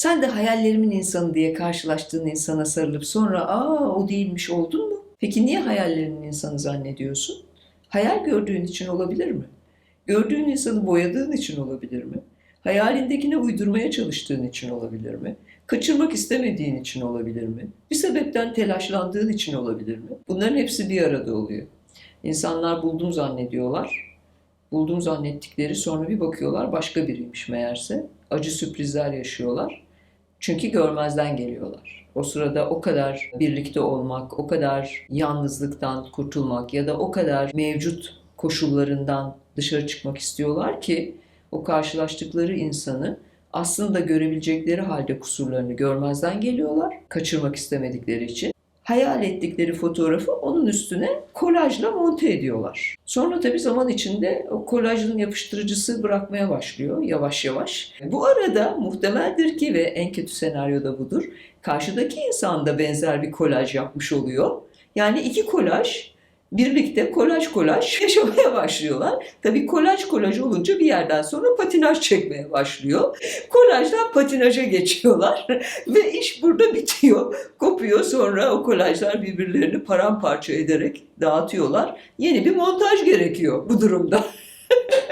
Sen de hayallerimin insanı diye karşılaştığın insana sarılıp sonra aa o değilmiş oldun mu? Peki niye hayallerinin insanı zannediyorsun? Hayal gördüğün için olabilir mi? Gördüğün insanı boyadığın için olabilir mi? Hayalindekine uydurmaya çalıştığın için olabilir mi? Kaçırmak istemediğin için olabilir mi? Bir sebepten telaşlandığın için olabilir mi? Bunların hepsi bir arada oluyor. İnsanlar buldum zannediyorlar. Buldum zannettikleri sonra bir bakıyorlar başka biriymiş meğerse. Acı sürprizler yaşıyorlar. Çünkü görmezden geliyorlar. O sırada o kadar birlikte olmak, o kadar yalnızlıktan kurtulmak ya da o kadar mevcut koşullarından dışarı çıkmak istiyorlar ki o karşılaştıkları insanı aslında görebilecekleri halde kusurlarını görmezden geliyorlar. Kaçırmak istemedikleri için. Hayal ettikleri fotoğrafı onun üstüne kolajla monte ediyorlar. Sonra tabii zaman içinde o kolajın yapıştırıcısı bırakmaya başlıyor yavaş yavaş. Bu arada muhtemeldir ki ve en kötü senaryoda budur. Karşıdaki insan da benzer bir kolaj yapmış oluyor. Yani iki kolaj birlikte kolaj kolaj yaşamaya başlıyorlar. Tabii kolaj kolaj olunca bir yerden sonra patinaj çekmeye başlıyor. Kolajdan patinaja geçiyorlar ve iş burada bitiyor. Kopuyor sonra o kolajlar birbirlerini paramparça ederek dağıtıyorlar. Yeni bir montaj gerekiyor bu durumda.